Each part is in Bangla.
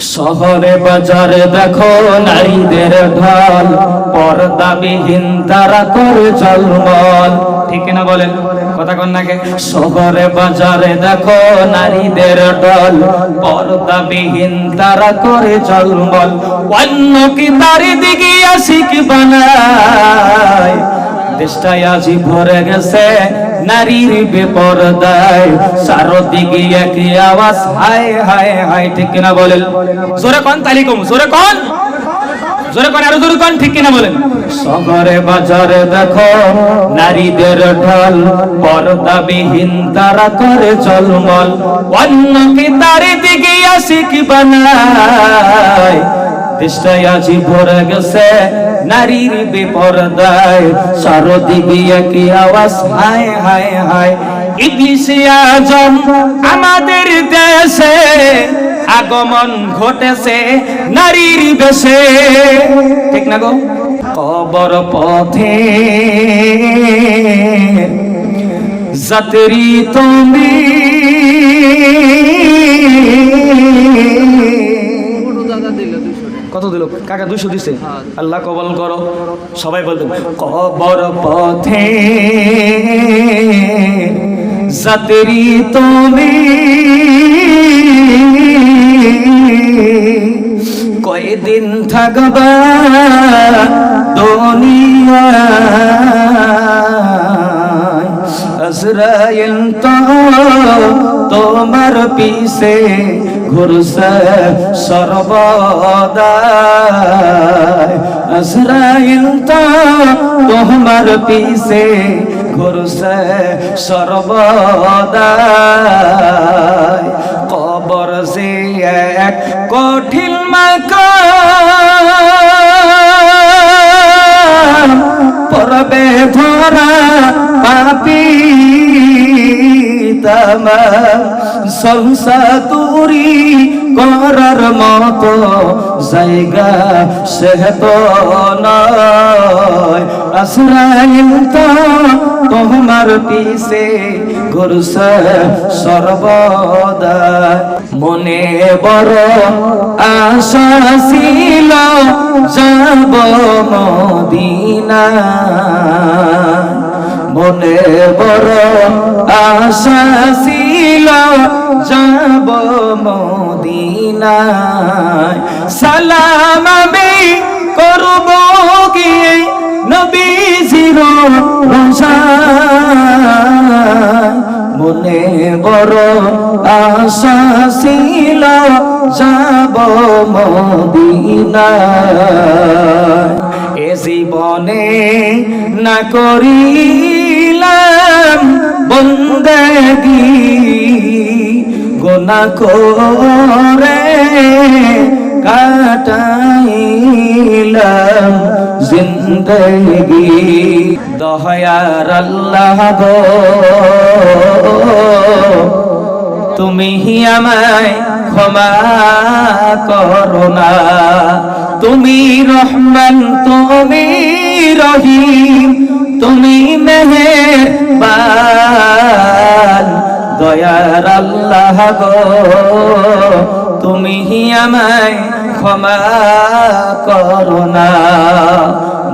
শহরে বাজারে দেখো, নারীদের ঢল। পর্দাবিহীন তারা করে জলমল ঠিক না বলেন? কথা কন নাকি শহরে বাজারে দেখো, নারীদের ঢল। পর্দাবিহীন তারা করে জলমল অন্য কি তারি দিকে আসিক বানায়? দেশটাই আজি ভরে গেছে নারীর বেপরদায় চারদিকে একই আওয়াজ, হায় হায় হায়, ঠিক কিনা বলেন? জোরে কোন তালি কম, জোরে কোন? জোরে কোন, আরও জোরে কোন, ঠিক কিনা বলেন? শহরে বাজারে দেখো, নারীদের ঢল, পর্দাবিহীন তারা করে চলমল অন্য কি তারি দিকে আসি কি বানায়? দেশটাই আজি ভরে গেছে, নারীর বেপরদায়। চারদিকে একই আওয়াজ? হায় হায় হায়। ইবলিসে আজম আমাদের দেশে আগমন ঘটেছে নারীর বেশে। ঠিক না গো? কবর পথে যাত্রী তুমি। দিল? কাকা দুইশো দিছে। আল্লাহ কবল করো। সবাই বলতেন কবর পথে যাত্রী তুমি কয়দিন থাকবা দুনিয়ায় আজরাইল তো তোমার পিছে ঘুরছে সর্বদা আজরাইল তো তোমার পিছে ঘুরছে সর্বদা কবর যে এক কঠিন মাকা তামা সংসাতুরি করার মতো জায়গা সে তো নয়। আসরাইল তো তোমার পিছে ঘুরছে সর্বদা। মনে বড় আশা ছিল, যাব মদিনা মনে বড় আশা ছিল, যাব মদিনায়। সালাম আমি করব গিয়ে নবীজির রোজায় মনে বড় আশা ছিল, যাব মদিনায়। এ জীবনে না করিলাম বন্দেগি গোনা করে কাটাইলাম জিন্দগি। দহয়ার আল্লাহ গো, তুমি আমায় ক্ষমা করো না। তুমি রহমান, তুমি রহিম। তুমি মেহেরবান, দয়ার আল্লাহ গো। তুমি আমায় ক্ষমা করো না।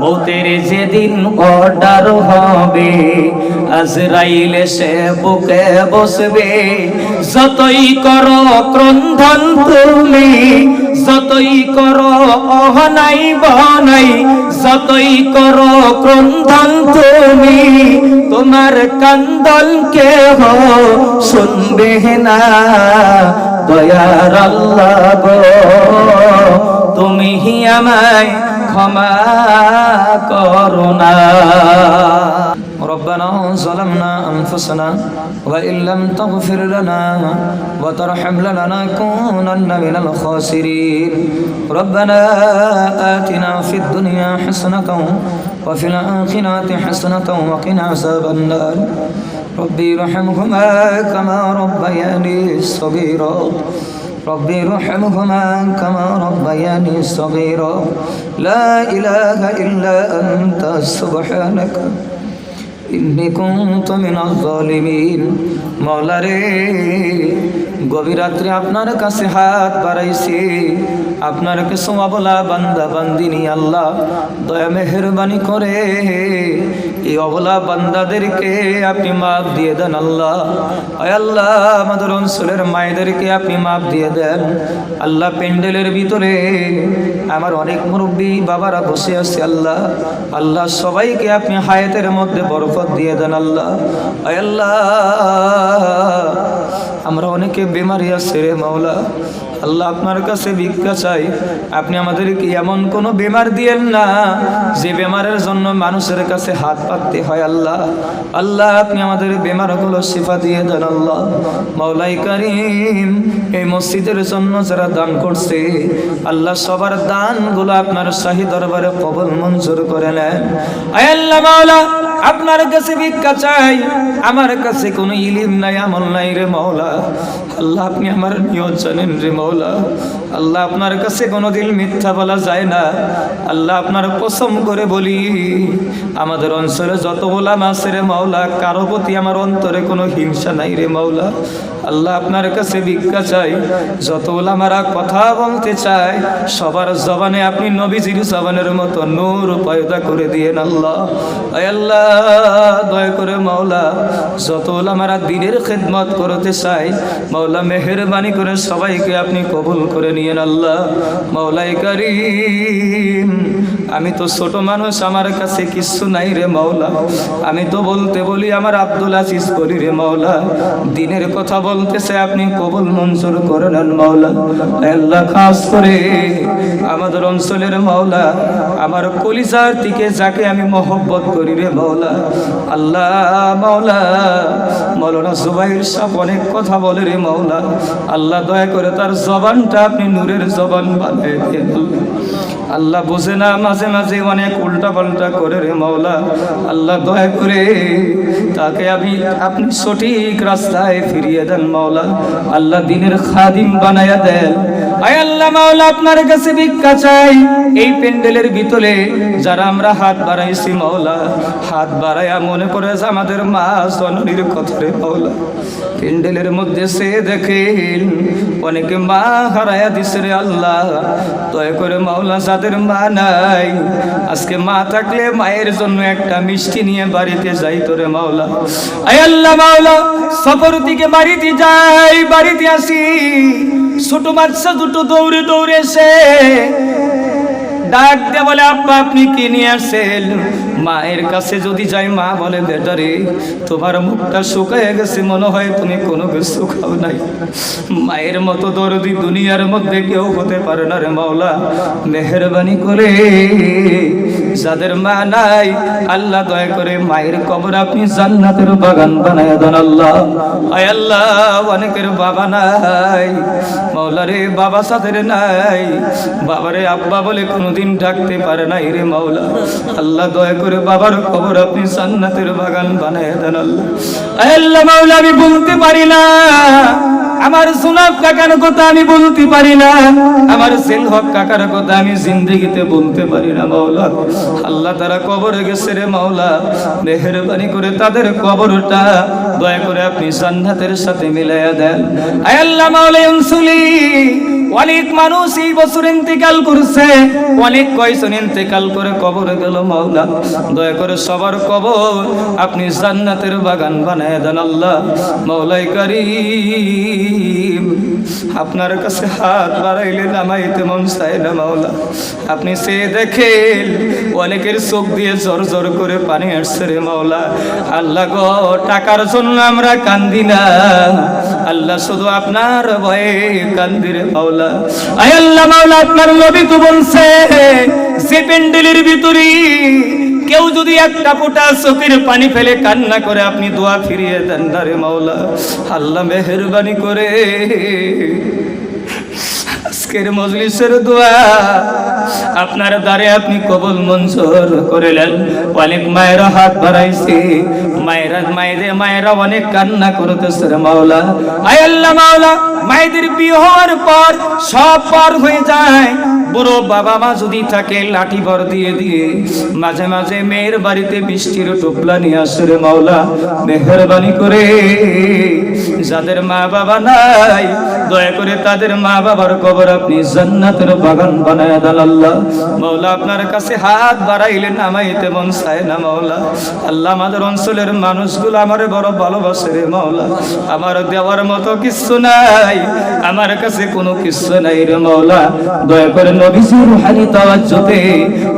মৌতের যেদিন অর্ডার হবে, আজরাইল সে বুকে বসবে। যতই করো ক্রন্ধন তুমি, যতই করো অহনাই বহনাই যতই করো ক্রন্ধন তোমার কান্দন কেহ শুনবে না? দয়ার আল্লাহ গো তুমি আমায় ক্ষমা করুণা ربنا ظلمنا أنفسنا وإن لم تغفر لنا وترحم لنا لنكونن من الخاسرين. ربنا آتنا في الدنيا حسنة وفي الآخرة حسنة وقنا عذاب النار. ربي رحمهما كما ربياني صغيرا. ربي ارحمهما كما ربياني صغيرا. لا إله إلا أنت سبحانك. ইন্নি কুনতু মিনাজ জালিমিন। মাওলা রে গভীর রাত্রে আপনার কাছে হাত বাড়াইছি। আপনার কাছে অবলা বান্দা, বান্দিনী আল্লাহ, দয়া মেহরবানি করে। এই অবলা বান্দাদেরকে আপনি মাপ দিয়ে দেন আল্লাহ। আল্লাহ, আমাদের অঞ্চলের মায়েদেরকে আপনি মাপ দিয়ে দেন। আল্লাহ প্যান্ডেলের ভিতরে আমার অনেক মুরব্বী বাবারা বসে আছে আল্লাহ। আল্লাহ সবাইকে আপনি হায়াতের মধ্যে বরফত দিয়ে দেন আল্লাহ। আল্লাহ আমরা অনেকে বেমারি আছে রে মাওলা। আল্লাহ আপনার কাছে ভিক্ষা চাই। আপনি আমাদেরকে এমন কোনো বেমার দিয়েন না, যে বেমারের জন্য মানুষের কাছে হাত পাততে হয় আল্লাহ। আল্লাহ, আপনি আমাদের বেমারগুলো শিফা দিয়ে দেন আল্লাহ। মাওলাই করিম, এই মসজিদের জন্য যারা দান করছে, আল্লাহ সবার দানগুলো আপনার শাহী দরবারে কবল মঞ্জুর করে নেন। আয় আল্লাহ মাওলা। আপনার কাছে ভিক্ষা চাই, আমার কাছে কোনো ইলিম নাই, আমল নাই রে মৌলা আল্লাহ, আপনি আমার নিয়ত জানেন রে মৌলা আল্লাহ, আপনার কাছে কোনো দিন মিথ্যা বলা যায় না। আল্লাহ, আপনার কসম করে বলি, আমাদের অঞ্চলে যত বলা আছে রে মাওলা, কারও প্রতি আমার অন্তরে কোনো হিংসা নাই রে মাওলা। আল্লাহ, আপনার কাছে ভিক্ষা চাই, যত ওলামারা কথা বলতে চায়, সবার জবানে আপনি নবীজির জবানের মতো নূর পয়দা করে দিয়েন আল্লাহ। আল্লাহ দয়া করে মাওলা, যত ওলামারা দিনের খেদমত করতে চাই মাওলা মেহরবানি করে সবাইকে আপনি কবুল করে নিয়েন আল্লাহ। মাওলাই করিম, আমি তো ছোট মানুষ, আমার কাছে কিছু নাই রে মাওলা। আমি তো বলতে বলি, আমার আব্দুল আজিজ করি রে মাওলা। দিনের কথা বলতেছে আপনি কবুল মঞ্জুর করে নেন মাওলা। আল্লাহ, খাস করে আমাদের অঞ্চলের মাওলা, আমার কলিজার দিকে যাকে আমি মহব্বত করি রে মাওলা। আল্লাহ, মাওলা মৌলানা জুবাইর সাহেব অনেক কথা বলে রে মাওলা। আল্লাহ দয়া করে তার জবানটা আপনি নূরের জবান বানায় দিয়ে আল্লাহ বোঝে না, মাঝে মাঝে অনেক উল্টা পাল্টা করে রে মাওলা। আল্লাহ দয়া করে তাকে আমি আপনি সঠিক রাস্তায় ফিরিয়ে দেন মাওলা। আল্লাহ দিনের খাদিম বানায়া দেন। মাওলা আপনার কাছে চাই। এই প্যান্ডেলের ভিতরে যারা আমরা হাত বাড়াইছি, মাওলা, হাত মনে আমাদের মা রে প্যান্ডেলের মধ্যে সে দেখেন, অনেকে মা হারায়া দিছে রে আল্লাহ। দয়া করে মাওলা, যাদের মা নাই, আজকে মা থাকলে মায়ের জন্য একটা মিষ্টি নিয়ে বাড়িতে যাই তোরে মাওলা। আয় আল্লাহ, মাওলা, সফর থেকে বাড়িতে যাই, বাড়িতে আসি। ছোট বাচ্চা দুটো দৌড়ে দৌড়ে এসে ডাক দিয়ে বলে, আব্বা, আপনি কি নিয়ে আসেন মায়ের কাছে যদি যাই, মা বলে বেটারে তোমার মুখটা শুকায় গেছে, মনে হয় তুমি কোনো কিছু খাও নাই। মায়ের মতো দরদি দুনিয়ার মধ্যে কেউ হতে পারে না রে মাওলা, মেহরবানি করে। যাদের মা নাই, আল্লাহ দয়া করে মায়ের কবর আপনি জান্নাতের বাগান বানায় দেন আল্লাহ। আয় আল্লাহ, অনেকের বাবা নাই মাওলা রে বাবা সাথের নাই, বাবারে আব্বা বলে কোনোদিন ডাকতে পারে নাই রে মাওলা। আল্লাহ দয়া করে বাবার কবর আপনি জান্নাতের বাগান বানায় দেন আল্লাহ। আয় আল্লাহ মাওলা, আমি বলতে পারি না। আমার সুনাব কাকার কথা আমি বলতে পারি না। আমার সেল কাকার কথা আমি জিন্দগিতে বলতে পারি না, মাওলা। আল্লাহ তারা কবরে গেছে রে, মাওলা। মেহরবানি করে তাদের কবরটা দয়া করে আপনি সান্নাতের সাথে মিলাইয়া দেন। আয় আল্লাহ, মাওলা, ইনসুলি। অনেক মানুষ এই বছর ইন্তেকাল করছে। অনেক কয়জন ইন্তেকাল করে কবরে গেল মাওলা। দয়া করে সবার কবর আপনি জান্নাতের বাগান বানায় দেন আল্লাহ। মাওলাই করিম, আপনার কাছে হাত বাড়াইলে নামাইতে মন চায় না মাওলা। আপনি সে দেখেন, অনেকের চোখ দিয়ে জোর জোর করে পানি আসছে রে মাওলা। আল্লাহ গো, টাকার জন্য আমরা কান্দি না। আল্লাহ শুধু আপনার ভয়ে কান্দি রে মাওলা। মাওলা আপনার তো ভিতরে কেউ যদি একটা পানি ফেলে কান্না করে, আপনি দোয়া ফিরিয়ে দেন না রে মাওলা। আল্লাহ মেহরবানি করে। আজকের মজলিসের দোয়া। আপনার দ্বারে আপনি কবল মঞ্জুর করিলেন। অনেক মায়ের হাত বাড়াইছে। মায়েরা, মায়েদের মায়েরা অনেক কান্না করতেছে মাওলা। আয় আল্লাহ মাওলা, মায়েদের বিয়ে হওয়ার পর সব পার হয়ে যায়। বড় বাবা মা যদি থাকে লাঠি ভর দিয়ে দিয়ে মাঝে মাঝে মেয়ের বাড়িতে বৃষ্টির টোপলা নিয়ে আসে রে মাওলা, মেহরবানি করে। যাদের মা বাবা নাই, দয়া করে তাদের মা বাবার কবর আপনি জান্নাতের বাগান বানায় দেন আল্লাহ। মাওলা, আপনার কাছে হাত বাড়াইলে নামাইতে মন চায় না মাওলা। আল্লাহ আমাদের অঞ্চলের মানুষগুলো আমারে বড় ভালোবাসে রে মাওলা। আমার দেওয়ার মতো কিছু নাই, আমার কাছে কোনো কিছু নাই রে মাওলা। দয়া করে নবীজির রুহানি তাওয়াজ্জুতে।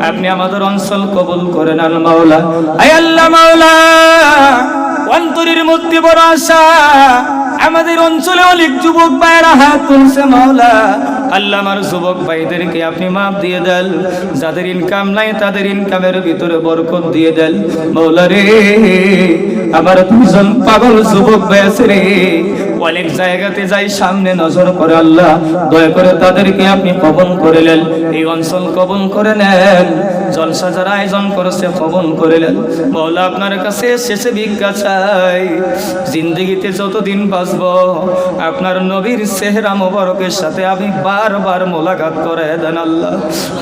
আপনি আমাদের অঞ্চল কবুল করেন আল মাওলা। আয় আল্লাহ মাওলা, অন্তরের মধ্যে বড় আশা। আমাদের অঞ্চলে অনেক যুবক পায়রা হাত তুলছে মাওলা। আল্লাহ আমার যুবক ভাইদেরকে আপনি মাপ দিয়ে দেন। যাদের ইনকাম নাই, তাদের ইনকামের ভিতরে বরকত দিয়ে দেন। মৌলা রে আমার দুজন পাগল যুবক ভাই রে। অনেক জায়গাতে যাই, সামনে নজর করে আল্লাহ। দয়া করে তাদেরকে আপনি কবন করে নেন। এই অঞ্চল কবন করে নেন। জলসা আয়োজন করেছে কবন করিলেন। মৌলা আপনার কাছে শেষে ভিক্ষা চাই। জিন্দগিতে যতদিন বাঁচব, আপনার নবীর চেহারা মোবারকের সাথে আমি বারবার মোলাকাত করে দেন আল্লাহ।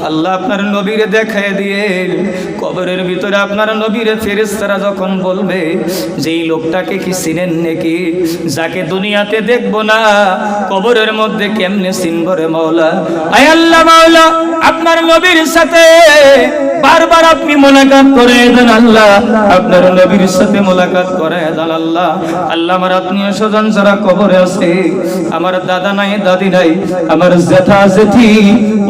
আল্লাহ আপনার নবীরে দেখায় দিয়ে কবরের ভিতরে আপনার নবীরে ফেরেস্তারা যখন বলবে যে এই লোকটাকে কি চিনেন নাকি? যাকে দুনিয়াতে দেখব না, কবরের মধ্যে কেমনে চিনব রে মাওলা আয় আল্লাহ মাওলা আপনার নবীর সাথে বারবার আপনি মোলাকাত করে দেন আল্লাহ। আপনার নবীর সাথে মোলাকাত করে দেন আল্লাহ। আল্লাহ আমার আত্মীয় স্বজন যারা কবরে আছে, আমার দাদা নাই, দাদি নাই, আমার জেঠা জেঠি,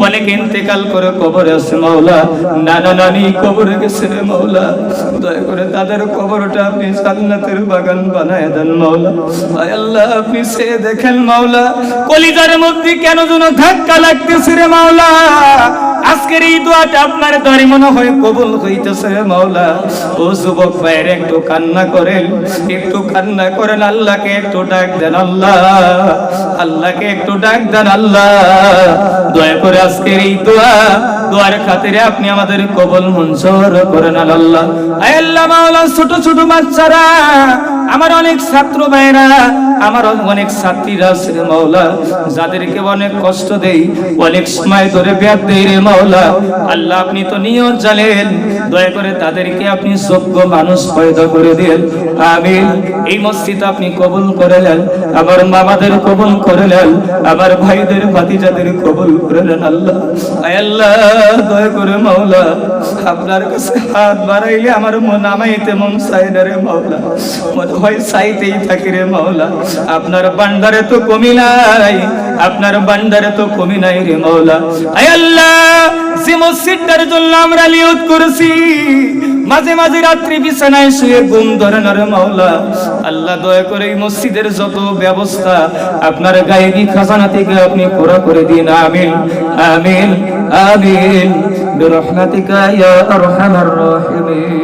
অনেক ইন্তেকাল করে কবরে আছে মাওলা। নানা নানি কবরে গেছে রে মাওলা। দয়া করে তাদের কবরটা আপনি জান্নাতের বাগান বানায় দেন মাওলা। আল্লাহ, আপনি সে দেখেন মাওলা, কলিজার মধ্যে কেন যেন ধাক্কা লাগতেছে রে মাওলা। আজকের এই দোয়াটা আপনার দরে মনে হয় কবুল হইতেছে, মাওলা। ও যুবক ভাইয়ের একটু কান্না করেন, একটু কান্না করেন, আল্লাহকে একটু ডাক দেন, আল্লাহ। আল্লাহকে একটু ডাক দেন, আল্লাহ। দয়া করে আজকের এই দোয়া দোয়ার খাতিরে আপনি আমাদের কবল মঞ্জুর করেন আল্লাহ। আল্লাহ মাওলা, ছোট ছোট বাচ্চারা, আমার অনেক ছাত্র ভাইরা আমার অনেক ছাত্রীরা আছে মাওলা, যাদেরকে অনেক কষ্ট দেই, অনেক সময় ধরে ব্যাগ দেই রে মাওলা। আল্লাহ, আপনি তো নিয়ত জানেন, দয়া করে তাদেরকে আপনি যোগ্য মানুষ পয়দা করে দিন আমিন। এই মসজিদ আপনি কবুল করে নেন আমার মামাদের কবুল করে নেন আমার ভাইদের ভাতিজাদের কবুল করে নেন আল্লাহ আল্লাহ। দয়া করে মাওলা আপনার কাছে হাত বাড়াইলে আমার মন চাই না রে মাওলা। মনে হয় চাইতেই থাকি রে মাওলা। আপনার বান্দারে তো কমি নাই, আপনার বান্দারে তো কমি নাই রে মাওলা। আয় আল্লাহ যে মসজিদটার জন্য আমরা নিয়ত করেছি। মাঝে মাঝে রাত্রি বিছানায় শুয়ে ঘুম ধরে না রে মাওলা আল্লাহ দয়া করে এই মসজিদের যত ব্যবস্থা আপনার গায়েবী খাজানা থেকে আপনি পুরা করে দিন আমিন আমিন আমিন برحمتك يا أرحم الراحمين